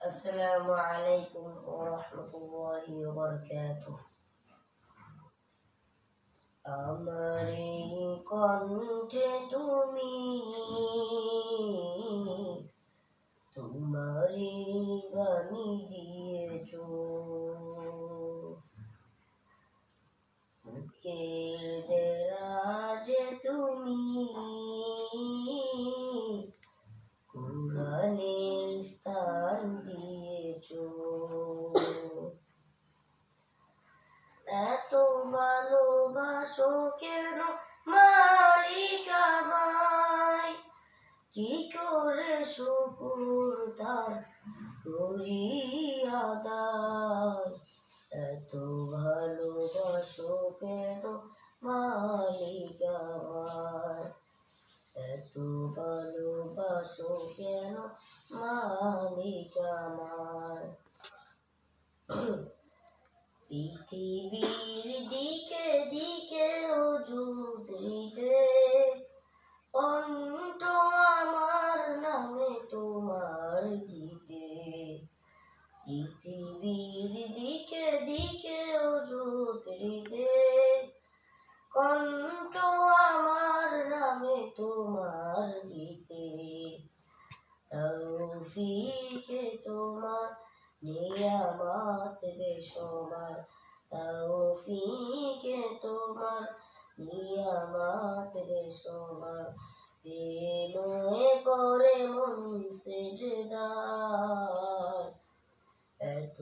আসসালামু আলাইকুম ওয়া রাহমাতুল্লাহি ওয়া বারাকাতুহু আমার এই কণ্ঠে তুমি তোমারই বাণী দিয়েছ বুকের কেন মালিক আমায় কি করে শুকুর তার করি আদায় এত ভালোবাসো কেন মালিক আমায় এত ভালোবাসো কেন মালিক আমার পৃথিবীর পৃথিবীর দিকে দিকে হৃদে। কণ্ঠ আমার নামে তোমার গীতে। তৌফিকে তোমার নিয়ামত বেসমার তৌফিকে তোমার নিয়ামত বেসমার প্রেমে পরে মন সেজদার এত